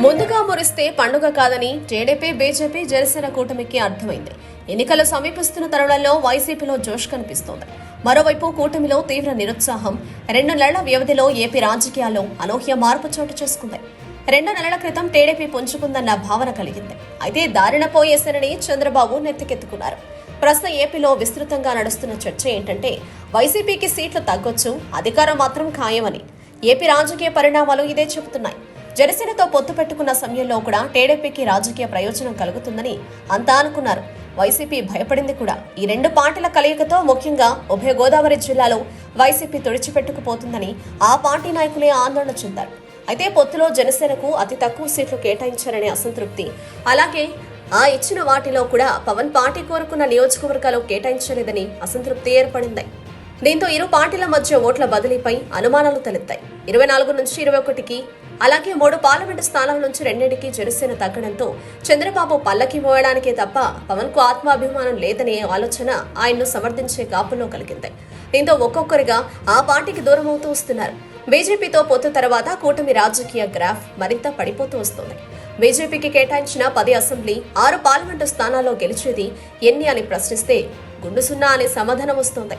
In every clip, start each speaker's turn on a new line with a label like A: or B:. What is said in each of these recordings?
A: ముందుగా మురిస్తే పండుగ కాదని టీడీపీ బీజేపీ జనసేన కూటమికి అర్థమైంది. ఎన్నికలు సమీపిస్తున్న తరుణంలో వైసీపీలో జోష్ కనిపిస్తోంది. మరోవైపు కూటమిలో తీవ్ర నిరుత్సాహం. రెండు నెలల వ్యవధిలో ఏపీ రాజకీయాల్లో అనూహ్య మార్పు చోటు చేసుకుంది. రెండు నెలల క్రితం టీడీపీ పుంజుకుందన్న భావన కలిగింది. అయితే దారిన పోయేశారని చంద్రబాబు నెత్తికెత్తుకున్నారు. ప్రస్తుతం ఏపీలో విస్తృతంగా నడుస్తున్న చర్చ ఏంటంటే వైసీపీకి సీట్లు తగ్గొచ్చు అధికారం మాత్రం ఖాయమని. ఏపీ రాజకీయ పరిణామాలు ఇదే చెబుతున్నాయి. జనసేనతో పొత్తు పెట్టుకున్న సమయంలో కూడా టీడీపీకి రాజకీయ ప్రయోజనం కలుగుతుందని అంతా అనుకున్నారు. వైసీపీ భయపడింది కూడా. ఈ రెండు పార్టీల కలయికతో ముఖ్యంగా ఉభయ గోదావరి జిల్లాలో వైసీపీ తుడిచిపెట్టుకుపోతుందని ఆ పార్టీ నాయకులే ఆందోళన చెందారు. అయితే పొత్తులో జనసేనకు అతి తక్కువ సీట్లు కేటాయించారనే అసంతృప్తి. అలాగే ఆ ఇచ్చిన వాటిలో కూడా పవన్ పార్టీ కోరుకున్న నియోజకవర్గాలు కేటాయించలేదని అసంతృప్తి ఏర్పడింది. దీంతో ఇరు పార్టీల మధ్య ఓట్ల బదిలీపై అనుమానాలు తలెత్తాయి. ఇరవై నాలుగు నుంచి ఇరవై ఒకటికి అలాగే మూడు పార్లమెంటు స్థానాల నుంచి రెండింటికి జనసేన తగ్గడంతో చంద్రబాబు పల్లకి మోయడానికే తప్ప పవన్కు ఆత్మాభిమానం లేదనే ఆలోచన ఆయన్ను సమర్థించే కాపులో కలిగింది. దీంతో ఒక్కొక్కరిగా ఆ పార్టీకి దూరం అవుతూ వస్తున్నారు. బీజేపీతో పొత్తు తర్వాత కూటమి రాజకీయ గ్రాఫ్ మరింత పడిపోతూ వస్తోంది. బీజేపీకి కేటాయించిన పది అసెంబ్లీ ఆరు పార్లమెంటు స్థానాల్లో గెలిచేది ఎన్ని అని ప్రశ్నిస్తే గుండు సున్నా అనే సమాధానం వస్తోంది.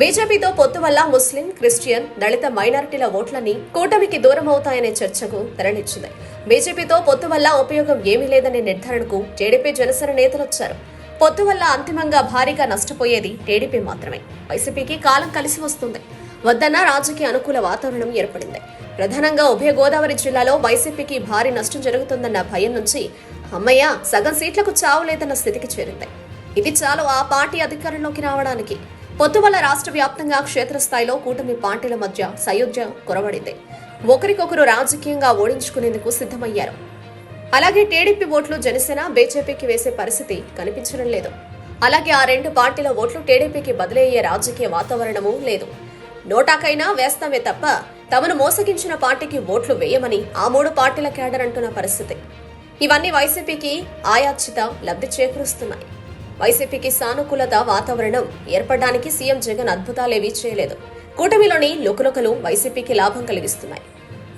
A: బీజేపీతో పొత్తు వల్ల ముస్లిం క్రిస్టియన్ దళిత మైనారిటీల ఓట్లని కూటమికి దూరం అవుతాయనే చర్చకు తరలిచ్చింది బీజేపీతో పొత్తు వల్ల ఉపయోగం ఏమీ లేదనే నిర్ధారణకు టీడీపీ జనసేన నేతలొచ్చారు పొత్తు వల్ల అంతిమంగా భారీగా నష్టపోయేది టీడీపీ మాత్రమే. వైసీపీకి కాలం కలిసి వస్తుంది. వద్దన్న రాజకీయ అనుకూల వాతావరణం ఏర్పడింది. ప్రధానంగా ఉభయ గోదావరి జిల్లాలో వైసీపీకి భారీ నష్టం జరుగుతుందన్న భయం నుంచి అమ్మయ్య సగం సీట్లకు చావు లేదన్న స్థితికి చేరింది. ఇది చాలు ఆ పార్టీ అధికారంలోకి రావడానికి. పొత్తు వల్ల రాష్ట్ర వ్యాప్తంగా క్షేత్రస్థాయిలో కూటమి పార్టీల మధ్య సయోధ్య కొరవడింది. ఒకరికొకరు రాజకీయంగా ఓడించుకునేందుకు సిద్ధమయ్యారు. అలాగే టీడీపీ ఓట్లు జనసేన బీజేపీకి వేసే పరిస్థితి కనిపించడం లేదు. అలాగే ఆ రెండు పార్టీల ఓట్లు టీడీపీకి బదిలీ అయ్యే రాజకీయ వాతావరణము లేదు. నోటాకైనా వేస్తామే తప్ప తమను మోసగించిన పార్టీకి ఓట్లు వేయమని ఆ మూడు పార్టీల కేడర్ అంటున్న పరిస్థితి. ఇవన్నీ వైసీపీకి ఆయాచిత లబ్ధి చేకూరుస్తున్నాయి. వైసీపీకి సానుకూలత వాతావరణం ఏర్పడడానికి సీఎం జగన్ అద్భుతాలేవీ చేయలేదు. కూటమిలోని లుకలుకలు వైసీపీకి లాభం కలిగిస్తున్నాయి.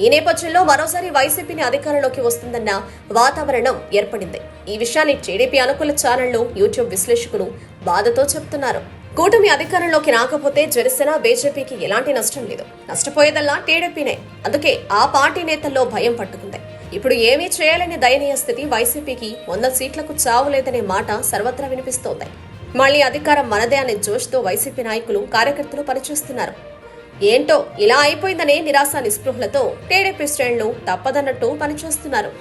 A: ఈ నేపథ్యంలో మరోసారి వైసీపీని అధికారంలోకి వస్తుందన్న వాతావరణం ఏర్పడింది. ఈ విషయాన్ని టీడీపీ అనుకూల ఛానళ్ళు యూట్యూబ్ విశ్లేషకులు బాధతో చెబుతున్నారు కూటమి అధికారంలోకి రాకపోతే జనసేన బీజేపీకి ఎలాంటి నష్టం లేదు. నష్టపోయేదల్లా టీడీపీనే. అందుకే ఆ పార్టీ నేతల్లో భయం పట్టుకుంది. ఇప్పుడు ఏమీ చేయలేని దయనీయ స్థితి వైసీపీకి వంద సీట్లకు చావు లేదనే మాట సర్వత్రా వినిపిస్తోంది. మళ్ళీ అధికారం మనదే అనే జోష్తో వైసీపీ నాయకులు కార్యకర్తలు పనిచేస్తున్నారు. ఏంటో ఇలా అయిపోయిందనే నిరాశ నిస్పృహలతో టీడీపీ శ్రేణులు తప్పదన్నట్టు పనిచేస్తున్నారు.